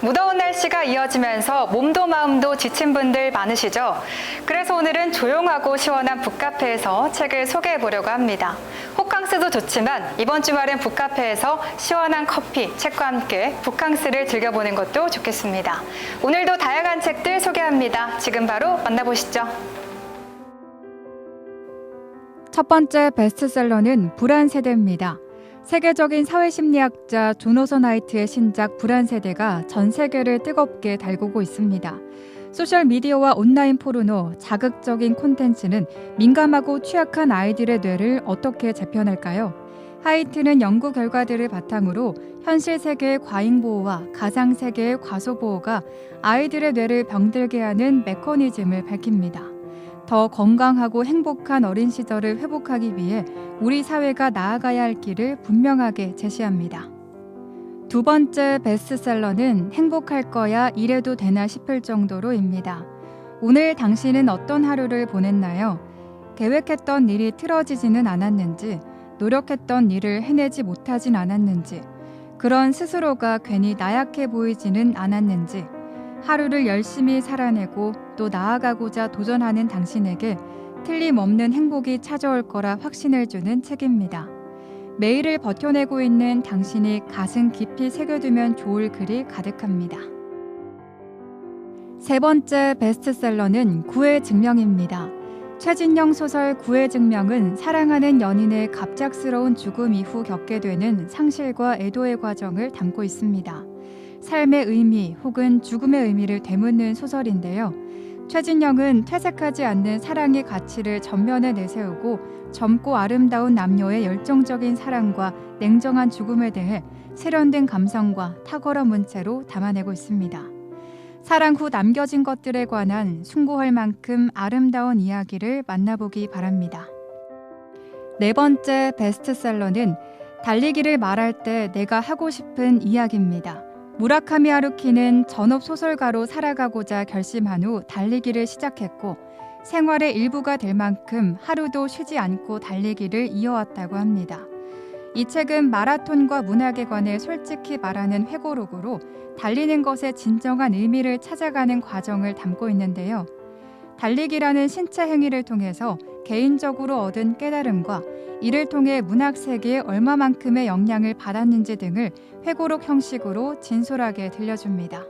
무더운 날씨가 이어지면서 몸도 마음도 지친 분들 많으시죠? 그래서 오늘은 조용하고 시원한 북카페에서 책을 소개해 보려고 합니다. 호캉스도 좋지만 이번 주말엔 북카페에서 시원한 커피, 책과 함께 북캉스를 즐겨보는 것도 좋겠습니다. 오늘도 다양한 책들 소개합니다. 지금 바로 만나보시죠. 첫 번째 베스트셀러는 불안 세대입니다. 세계적인 사회심리학자 조노선 하이트의 신작 불안 세대가 전 세계를 뜨겁게 달구고 있습니다. 소셜 미디어와 온라인 포르노, 자극적인 콘텐츠는 민감하고 취약한 아이들의 뇌를 어떻게 재편할까요? 하이트는 연구 결과들을 바탕으로 현실 세계의 과잉 보호와 가상 세계의 과소 보호가 아이들의 뇌를 병들게 하는 메커니즘을 밝힙니다. 더 건강하고 행복한 어린 시절을 회복하기 위해 우리 사회가 나아가야 할 길을 분명하게 제시합니다. 두 번째 베스트셀러는 행복할 거야 이래도 되나 싶을 정도로입니다. 오늘 당신은 어떤 하루를 보냈나요? 계획했던 일이 틀어지지는 않았는지, 노력했던 일을 해내지 못하진 않았는지, 그런 스스로가 괜히 나약해 보이지는 않았는지, 하루를 열심히 살아내고 또 나아가고자 도전하는 당신에게 틀림없는 행복이 찾아올 거라 확신을 주는 책입니다. 매일을 버텨내고 있는 당신이 가슴 깊이 새겨두면 좋을 글이 가득합니다. 세 번째 베스트셀러는 구의 증명입니다. 최진영 소설 구의 증명은 사랑하는 연인의 갑작스러운 죽음 이후 겪게 되는 상실과 애도의 과정을 담고 있습니다. 삶의 의미 혹은 죽음의 의미를 되묻는 소설인데요. 최진영은 퇴색하지 않는 사랑의 가치를 전면에 내세우고 젊고 아름다운 남녀의 열정적인 사랑과 냉정한 죽음에 대해 세련된 감성과 탁월한 문체로 담아내고 있습니다. 사랑 후 남겨진 것들에 관한 숭고할 만큼 아름다운 이야기를 만나보기 바랍니다. 네 번째 베스트셀러는 달리기를 말할 때 내가 하고 싶은 이야기입니다. 무라카미 하루키는 전업 소설가로 살아가고자 결심한 후 달리기를 시작했고 생활의 일부가 될 만큼 하루도 쉬지 않고 달리기를 이어왔다고 합니다. 이 책은 마라톤과 문학에 관해 솔직히 말하는 회고록으로 달리는 것의 진정한 의미를 찾아가는 과정을 담고 있는데요. 달리기라는 신체 행위를 통해서 개인적으로 얻은 깨달음과 이를 통해 문학 세계에 얼마만큼의 영향을 받았는지 등을 회고록 형식으로 진솔하게 들려줍니다.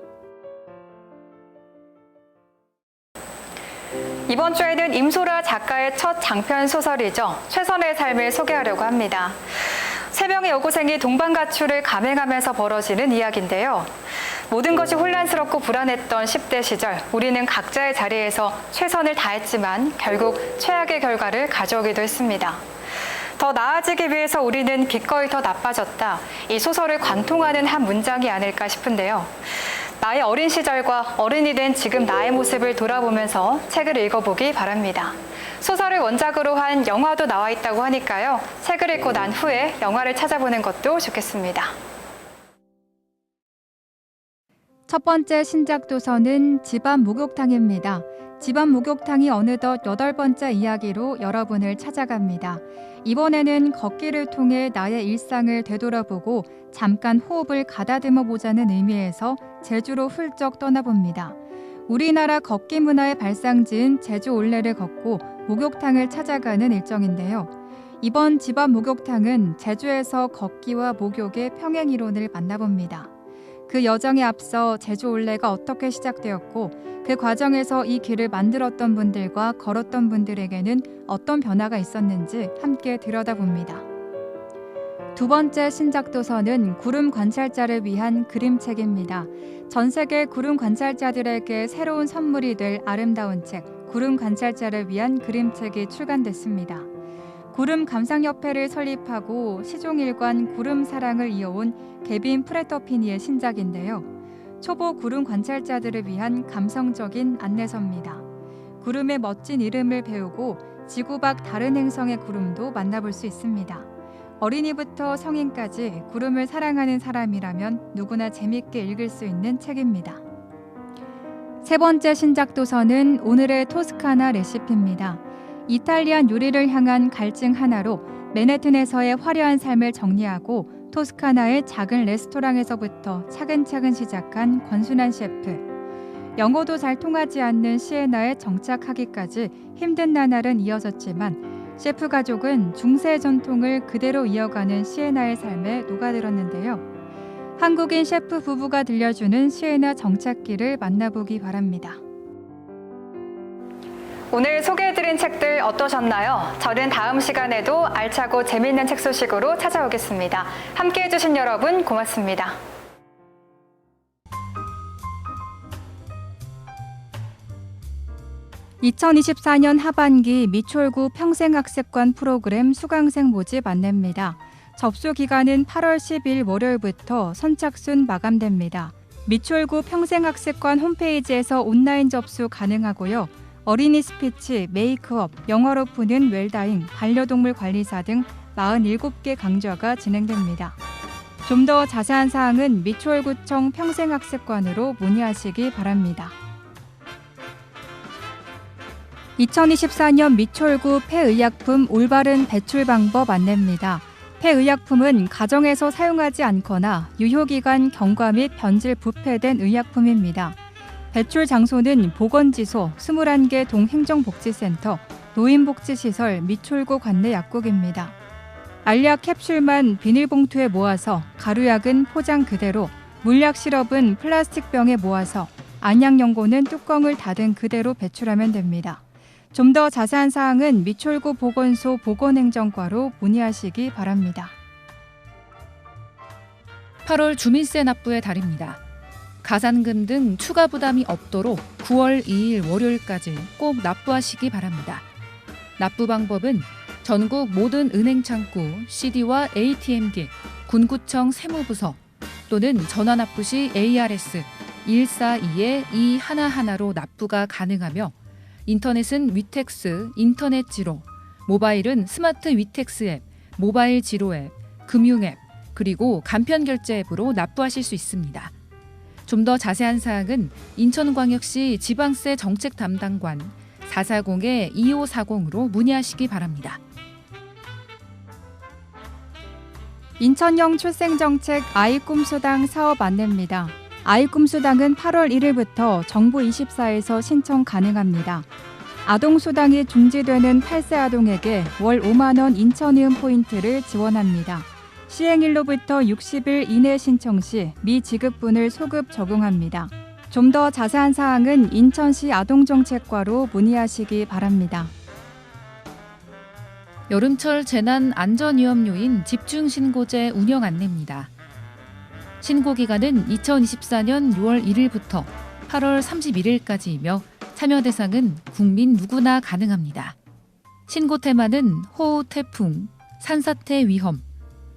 이번 주에는 임소라 작가의 첫 장편 소설이죠. 최선의 삶을 소개하려고 합니다. 세 명의 여고생이 동방가출을 감행하면서 벌어지는 이야기인데요. 모든 것이 혼란스럽고 불안했던 10대 시절, 우리는 각자의 자리에서 최선을 다했지만 결국 최악의 결과를 가져오기도 했습니다. 더 나아지기 위해서 우리는 기꺼이 더 나빠졌다. 이 소설을 관통하는 한 문장이 아닐까 싶은데요. 나의 어린 시절과 어른이 된 지금 나의 모습을 돌아보면서 책을 읽어보기 바랍니다. 소설을 원작으로 한 영화도 나와 있다고 하니까요. 책을 읽고 난 후에 영화를 찾아보는 것도 좋겠습니다. 첫 번째 신작 도서는 집안 목욕탕입니다. 집안 목욕탕이 어느덧 여덟 번째 이야기로 여러분을 찾아갑니다. 이번에는 걷기를 통해 나의 일상을 되돌아보고 잠깐 호흡을 가다듬어 보자는 의미에서 제주로 훌쩍 떠나봅니다. 우리나라 걷기 문화의 발상지인 제주 올레를 걷고 목욕탕을 찾아가는 일정인데요. 이번 집안 목욕탕은 제주에서 걷기와 목욕의 평행 이론을 만나봅니다. 그 여정에 앞서 제주 올레가 어떻게 시작되었고 그 과정에서 이 길을 만들었던 분들과 걸었던 분들에게는 어떤 변화가 있었는지 함께 들여다봅니다. 두 번째 신작 도서는 구름 관찰자를 위한 그림책입니다. 전 세계 구름 관찰자들에게 새로운 선물이 될 아름다운 책, 구름 관찰자를 위한 그림책이 출간됐습니다. 구름 감상협회를 설립하고 시종일관 구름 사랑을 이어온 개빈 프레터피니의 신작인데요. 초보 구름 관찰자들을 위한 감성적인 안내서입니다. 구름의 멋진 이름을 배우고 지구 밖 다른 행성의 구름도 만나볼 수 있습니다. 어린이부터 성인까지 구름을 사랑하는 사람이라면 누구나 재밌게 읽을 수 있는 책입니다. 세 번째 신작 도서는 오늘의 토스카나 레시피입니다. 이탈리안 요리를 향한 갈증 하나로 맨해튼에서의 화려한 삶을 정리하고 토스카나의 작은 레스토랑에서부터 차근차근 시작한 권순환 셰프. 영어도 잘 통하지 않는 시에나에 정착하기까지 힘든 나날은 이어졌지만 셰프 가족은 중세 전통을 그대로 이어가는 시에나의 삶에 녹아들었는데요. 한국인 셰프 부부가 들려주는 시에나 정착기를 만나보기 바랍니다. 오늘 소개해드린 책들 어떠셨나요? 저는 다음 시간에도 알차고 재미있는 책 소식으로 찾아오겠습니다. 함께 해주신 여러분 고맙습니다. (2024년) 하반기 미추홀구 평생학습관 프로그램 수강생 모집 안내입니다. 접수 기간은 8월 10일 월요일부터 선착순 마감됩니다. 미추홀구 평생학습관 홈페이지에서 온라인 접수 가능하고요. 어린이 스피치, 메이크업, 영어로 푸는 웰다잉, 반려동물 관리사 등 47개 강좌가 진행됩니다. 좀 더 자세한 사항은 미추홀구청 평생학습관으로 문의하시기 바랍니다. 2024년 미추홀구 폐의약품 올바른 배출 방법 안내입니다. 폐의약품은 가정에서 사용하지 않거나 유효기간 경과 및 변질 부패된 의약품입니다. 배출 장소는 보건지소 21개 동행정복지센터, 노인복지시설 미출구 관내 약국입니다. 알약 캡슐만 비닐봉투에 모아서 가루약은 포장 그대로, 물약 시럽은 플라스틱 병에 모아서 안약 연고는 뚜껑을 닫은 그대로 배출하면 됩니다. 좀 더 자세한 사항은 미출구 보건소 보건행정과로 문의하시기 바랍니다. 8월 주민세 납부의 달입니다. 가산금 등 추가 부담이 없도록 9월 2일 월요일까지 꼭 납부하시기 바랍니다. 납부 방법은 전국 모든 은행 창구, CD와 ATM기, 군구청 세무부서 또는 전화 납부 시 ARS 142-211로 납부가 가능하며 인터넷은 위텍스 인터넷 지로, 모바일은 스마트 위텍스 앱, 모바일 지로 앱, 금융 앱, 그리고 간편 결제 앱으로 납부하실 수 있습니다. 좀 더 자세한 사항은 인천광역시 지방세 정책 담당관 440-2540으로 문의하시기 바랍니다. 인천형 출생정책 아이 꿈수당 사업 안내입니다. 아이 꿈수당은 8월 1일부터 정부 24에서 신청 가능합니다. 아동 수당이 중지되는 8세 아동에게 월 5만 원 인천이음 포인트를 지원합니다. 시행일로부터 60일 이내 신청 시 미지급분을 소급 적용합니다. 좀 더 자세한 사항은 인천시 아동정책과로 문의하시기 바랍니다. 여름철 재난 안전 위험 요인 집중 신고제 운영 안내입니다. 신고 기간은 2024년 6월 1일부터 8월 31일까지이며 참여 대상은 국민 누구나 가능합니다. 신고 테마는 호우, 태풍, 산사태 위험,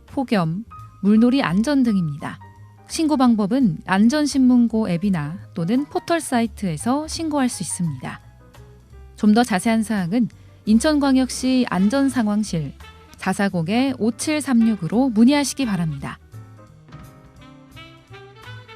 폭염, 물놀이 안전 등입니다. 신고 방법은 안전신문고 앱이나 또는 포털 사이트에서 신고할 수 있습니다. 좀 더 자세한 사항은 인천광역시 안전상황실 440-5736으로 문의하시기 바랍니다.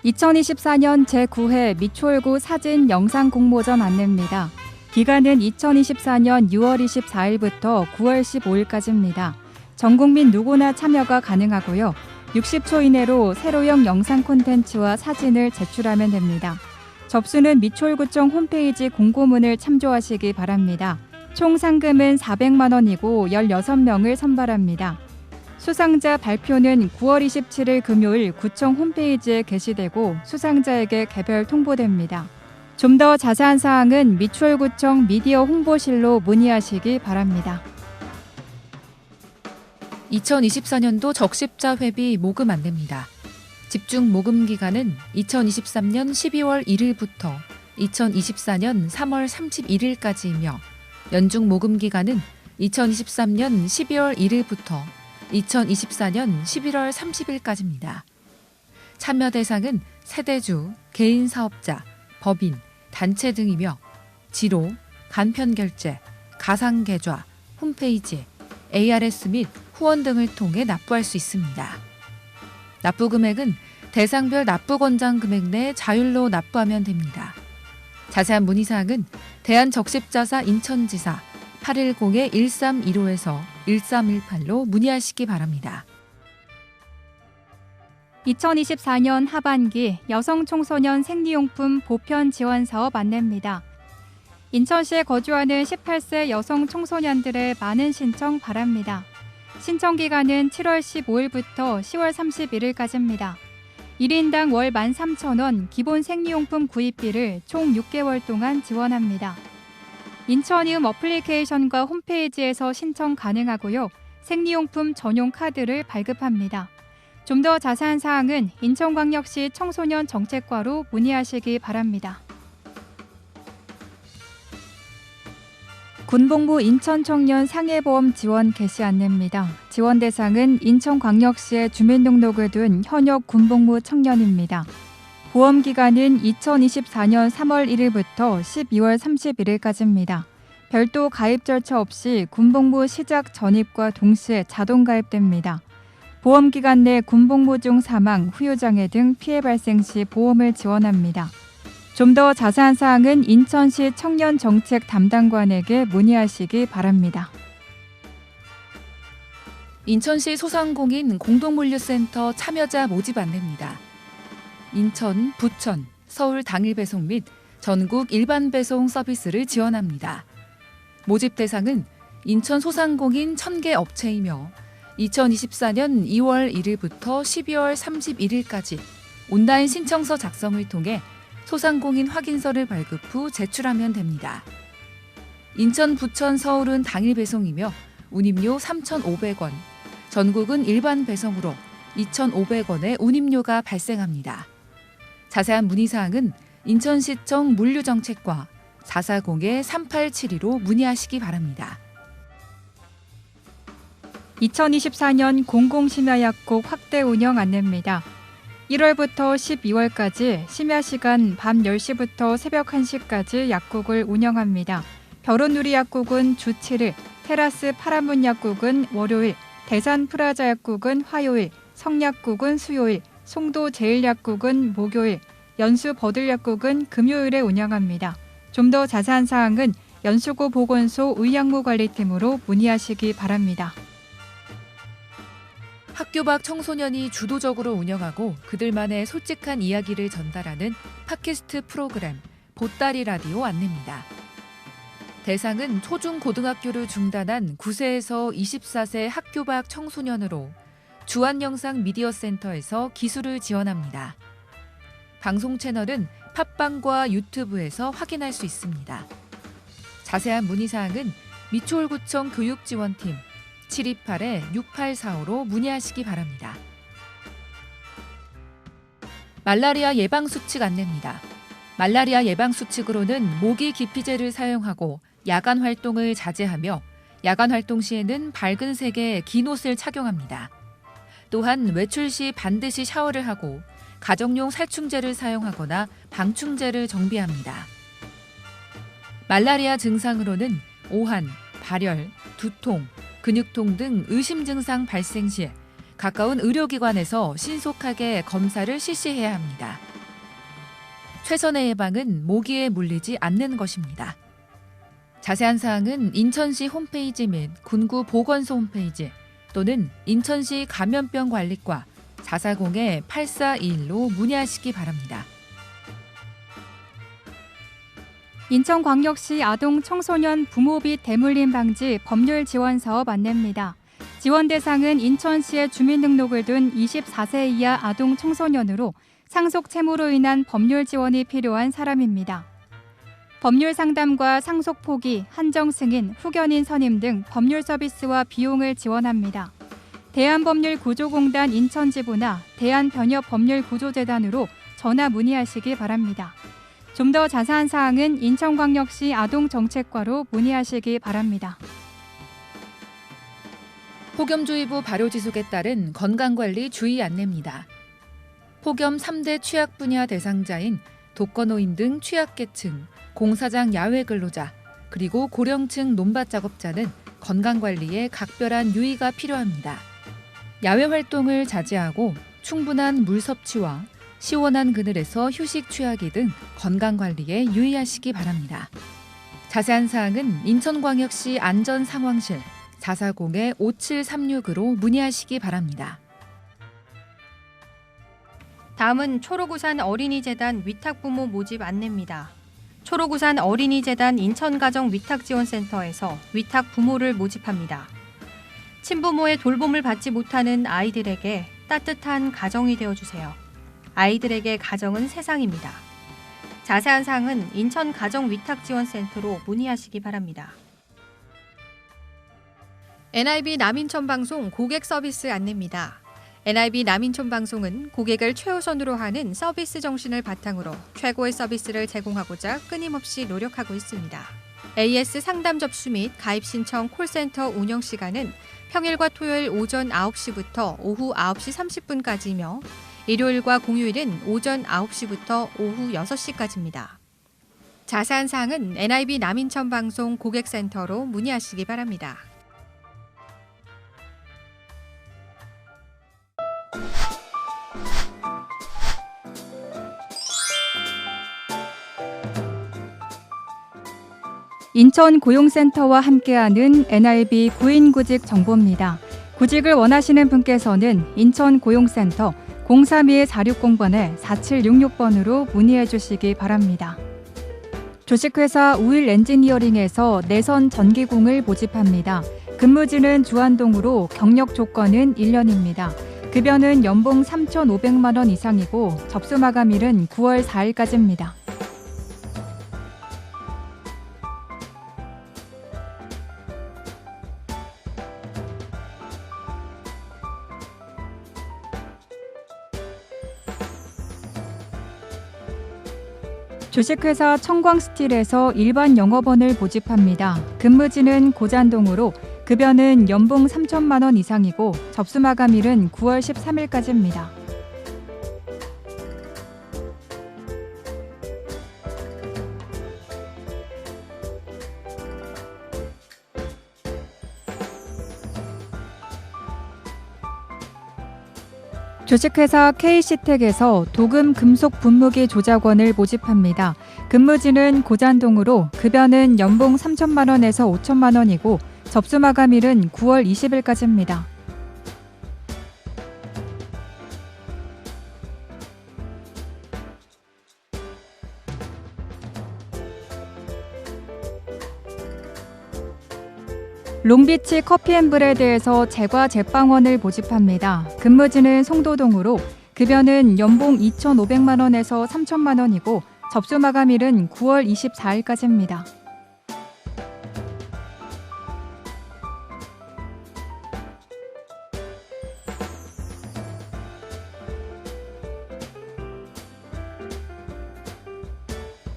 2024년 제9회 미추홀구 사진 영상 공모전 안내입니다. 기간은 2024년 6월 24일부터 9월 15일까지입니다. 전 국민 누구나 참여가 가능하고요. 60초 이내로 세로형 영상 콘텐츠와 사진을 제출하면 됩니다. 접수는 미추홀구청 홈페이지 공고문을 참조하시기 바랍니다. 총 상금은 400만 원이고 16명을 선발합니다. 수상자 발표는 9월 27일 금요일 구청 홈페이지에 게시되고 수상자에게 개별 통보됩니다. 좀 더 자세한 사항은 미추홀구청 미디어 홍보실로 문의하시기 바랍니다. 2024년도 적십자 회비 모금 안내입니다. 집중 모금 기간은 2023년 12월 1일부터 2024년 3월 31일까지이며 연중 모금 기간은 2023년 12월 1일부터 2024년 11월 30일까지입니다. 참여 대상은 세대주, 개인 사업자, 법인, 단체 등이며 지로, 간편 결제, 가상 계좌, 홈페이지, ARS 및 후원 등을 통해 납부할 수 있습니다. 납부 금액은 대상별 납부 권장 금액 내 자율로 납부하면 됩니다. 자세한 문의 사항은 대한적십자사 인천지사 810-1315에서 1318로 문의하시기 바랍니다. 2024년 하반기 여성 청소년 생리용품 보편 지원 사업 안내입니다. 인천시에 거주하는 18세 여성 청소년들의 많은 신청 바랍니다. 신청 기간은 7월 15일부터 10월 31일까지입니다. 1인당 월 13,000원 기본 생리용품 구입비를 총 6개월 동안 지원합니다. 인천이음 어플리케이션과 홈페이지에서 신청 가능하고요. 생리용품 전용 카드를 발급합니다. 좀 더 자세한 사항은 인천광역시 청소년 정책과로 문의하시기 바랍니다. 군복무 인천 청년 상해보험 지원 개시 안내입니다. 지원 대상은 인천광역시에 주민등록을 둔 현역 군복무 청년입니다. 보험 기간은 2024년 3월 1일부터 12월 31일까지입니다. 별도 가입 절차 없이 군복무 시작 전입과 동시에 자동 가입됩니다. 보험 기간 내 군복무 중 사망, 후유장애 등 피해 발생 시 보험을 지원합니다. 좀 더 자세한 사항은 인천시 청년 정책 담당관에게 문의하시기 바랍니다. 인천시 소상공인 공동물류센터 참여자 모집 안내입니다. 인천, 부천, 서울 당일 배송 및 전국 일반 배송 서비스를 지원합니다. 모집 대상은 인천 소상공인 1000개 업체이며 2024년 2월 1일부터 12월 31일까지 온라인 신청서 작성을 통해 소상공인 확인서를 발급 후 제출하면 됩니다. 인천, 부천, 서울은 당일 배송이며 운임료 3,500원, 전국은 일반 배송으로 2,500원의 운임료가 발생합니다. 자세한 문의사항은 인천시청 물류정책과 440-3872로 문의하시기 바랍니다. 2024년 공공심야약국 확대 운영 안내입니다. 1월부터 12월까지 심야 시간 밤 10시부터 새벽 1시까지 약국을 운영합니다. 벼른누리 약국은 주 7일, 테라스 파란문 약국은 월요일, 대산 프라자 약국은 화요일, 성약국은 수요일, 송도 제일약국은 목요일, 연수 버들 약국은 금요일에 운영합니다. 좀 더 자세한 사항은 연수구 보건소 의약무 관리팀으로 문의하시기 바랍니다. 학교 밖 청소년이 주도적으로 운영하고 그들만의 솔직한 이야기를 전달하는 팟캐스트 프로그램 보따리 라디오 안내입니다. 대상은 초중 고등학교를 중단한 9세에서 24세 학교 밖 청소년으로 주한영상 미디어 센터에서 기술을 지원합니다. 방송 채널은 팟빵과 유튜브에서 확인할 수 있습니다. 자세한 문의 사항은 미추홀구청 교육지원팀 728-6845로 문의하시기 바랍니다. 말라리아 예방 수칙 안내입니다. 말라리아 예방 수칙으로는 모기 기피제를 사용하고 야간 활동을 자제하며 야간 활동 시에는 밝은 색의 긴 옷을 착용합니다. 또한 외출 시 반드시 샤워를 하고 가정용 살충제를 사용하거나 방충제를 정비합니다. 말라리아 증상으로는 오한, 발열, 두통, 근육통 등 의심 증상 발생 시 가까운 의료기관에서 신속하게 검사를 실시해야 합니다. 최선의 예방은 모기에 물리지 않는 것입니다. 자세한 사항은 인천시 홈페이지 및 군구 보건소 홈페이지 또는 인천시 감염병 관리과 440-8421로 문의하시기 바랍니다. 인천광역시 아동 청소년 부모비 대물림 방지 법률 지원 사업 안내입니다. 지원 대상은 인천시에 주민등록을 둔 24세 이하 아동 청소년으로 상속 채무로 인한 법률 지원이 필요한 사람입니다. 법률 상담과 상속 포기, 한정 승인, 후견인 선임 등 법률 서비스와 비용을 지원합니다. 대한법률구조공단 인천지부나 대한변협법률구조재단으로 전화 문의하시기 바랍니다. 좀 더 자세한 사항은 인천광역시 아동정책과로 문의하시기 바랍니다. 폭염주의보 발효 지속에 따른 건강관리 주의 안내입니다. 폭염 3대 취약 분야 대상자인 독거노인 등 취약계층, 공사장 야외 근로자, 그리고 고령층 논밭 작업자는 건강관리에 각별한 유의가 필요합니다. 야외 활동을 자제하고 충분한 물 섭취와 시원한 그늘에서 휴식 취하기 등 건강 관리에 유의하시기 바랍니다. 자세한 사항은 인천광역시 안전상황실 440-5736으로 문의하시기 바랍니다. 다음은 초록우산 어린이재단 위탁부모 모집 안내입니다. 초록우산 어린이재단 인천가정 위탁지원센터에서 위탁 부모를 모집합니다. 친부모의 돌봄을 받지 못하는 아이들에게 따뜻한 가정이 되어주세요. 아이들에게 가정은 세상입니다. 자세한 사항은 인천 가정위탁지원센터로 문의하시기 바랍니다. NIB 남인천 방송 고객 서비스 안내입니다. NIB 남인천 방송은 고객을 최우선으로 하는 서비스 정신을 바탕으로 최고의 서비스를 제공하고자 끊임없이 노력하고 있습니다. AS 상담 접수 및 가입 신청 콜센터 운영 시간은 평일과 토요일 오전 9시부터 오후 9시 30분까지며 일요일과 공휴일은 오전 9시부터 오후 6시까지입니다. 자세한 사항은 NIB 남인천 방송 고객센터로 문의하시기 바랍니다. 인천 고용센터와 함께하는 NIB 구인구직 정보입니다. 구직을 원하시는 분께서는 인천 고용센터 032-4600번에 4766번으로 문의해 주시기 바랍니다. 주식회사 우일 엔지니어링에서 내선 전기공을 모집합니다. 근무지는 주안동으로 경력 조건은 1년입니다. 급여는 연봉 3,500만 원 이상이고 접수 마감일은 9월 4일까지입니다. 주식회사 청광스틸에서 일반 영업원을 모집합니다. 근무지는 고잔동으로 급여는 연봉 3천만 원 이상이고 접수 마감일은 9월 13일까지입니다. 주식회사 KC텍에서 도금 금속 분무기 조작원을 모집합니다. 근무지는 고잔동으로 급여는 연봉 3천만 원에서 5천만 원이고 접수 마감일은 9월 20일까지입니다. 롱비치 커피앤브레드에서 제과 제빵원을 모집합니다. 근무지는 송도동으로 급여는 연봉 2,500만 원에서 3천만 원이고 접수 마감일은 9월 24일까지입니다.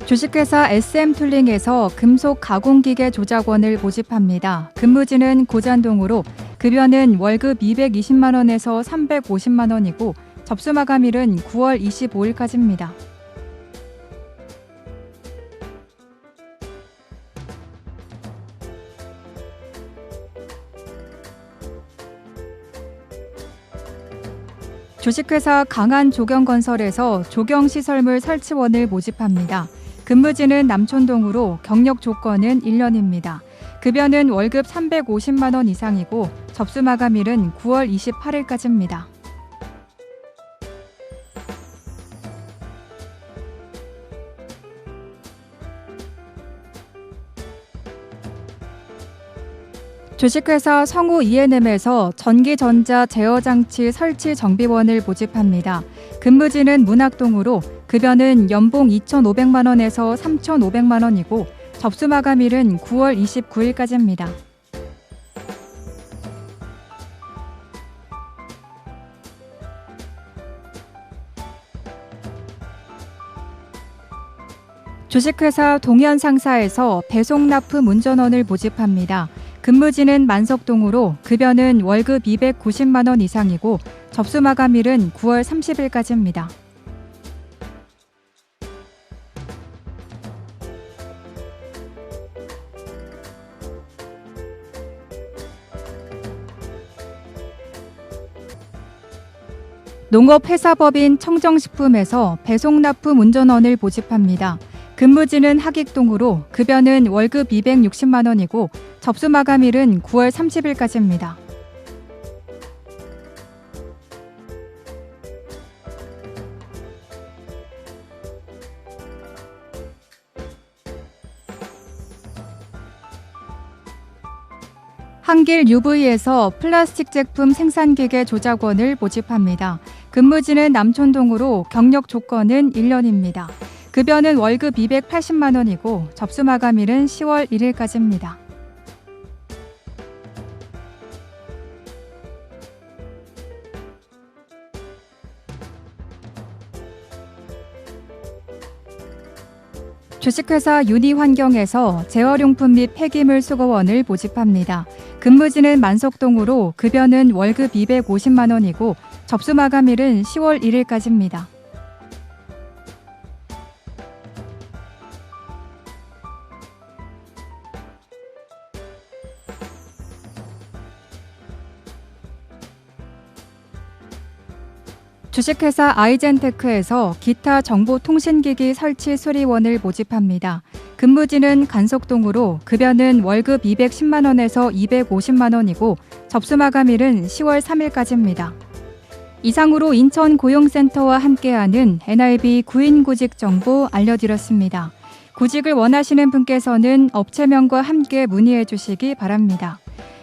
주식회사 SM툴링에서 금속 가공기계 조작원을 모집합니다. 근무지는 고잔동으로 급여는 월급 220만 원에서 350만 원이고 접수 마감일은 9월 25일까지입니다. 주식회사 강한 조경건설에서 조경시설물 설치원을 모집합니다. 근무지는 남촌동으로 경력 조건은 1년입니다. 급여는 월급 350만 원 이상이고 접수 마감일은 9월 28일까지입니다. 주식회사 성우 E&M에서 전기전자 제어장치 설치 정비원을 모집합니다. 근무지는 문학동으로 급여는 연봉 2,500만 원에서 3,500만 원이고 접수 마감일은 9월 29일까지입니다. 주식회사 동현 상사에서 배송 납품 운전원을 모집합니다. 근무지는 만석동으로 급여는 월급 290만 원 이상이고 접수 마감일은 9월 30일까지입니다. 농업회사법인 청정식품에서 배송납품 운전원을 모집합니다. 근무지는 하객동으로 급여는 월급 260만 원이고 접수 마감일은 9월 30일까지입니다. 한길 UV에서 플라스틱 제품 생산기계 조작원을 모집합니다. 근무지는 남촌동으로 경력 조건은 1년입니다. 급여는 월급 280만 원이고 접수 마감일은 10월 1일까지입니다. 주식회사 유니환경에서 재활용품 및 폐기물 수거원을 모집합니다. 근무지는 만석동으로 급여는 월급 250만 원이고 접수 마감일은 10월 1일까지입니다. 주식회사 아이젠테크에서 기타 정보통신기기 설치 수리원을 모집합니다. 근무지는 간석동으로 급여는 월급 210만 원에서 250만 원이고 접수 마감일은 10월 3일까지입니다. 이상으로 인천 고용센터와 함께하는 NIB 구인 구직 정보 알려드렸습니다. 구직을 원하시는 분께서는 업체명과 함께 문의해 주시기 바랍니다.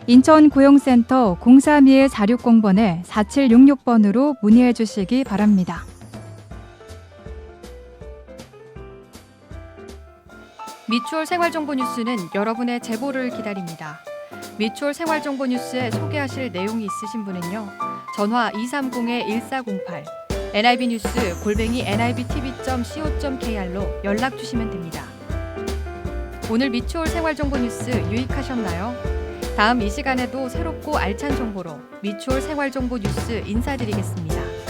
인천 고용센터 032-4600번에 4766번으로 문의해 주시기 바랍니다. 미추홀 생활정보 뉴스는 여러분의 제보를 기다립니다. 미추홀 생활정보 뉴스에 소개하실 내용이 있으신 분은요. 전화 230-1408 NIB 뉴스 골뱅이 nibtv.co.kr로 연락 주시면 됩니다. 오늘 미추홀 생활정보 뉴스 유익하셨나요? 다음 이 시간에도 새롭고 알찬 정보로 미추홀 생활정보 뉴스 인사드리겠습니다.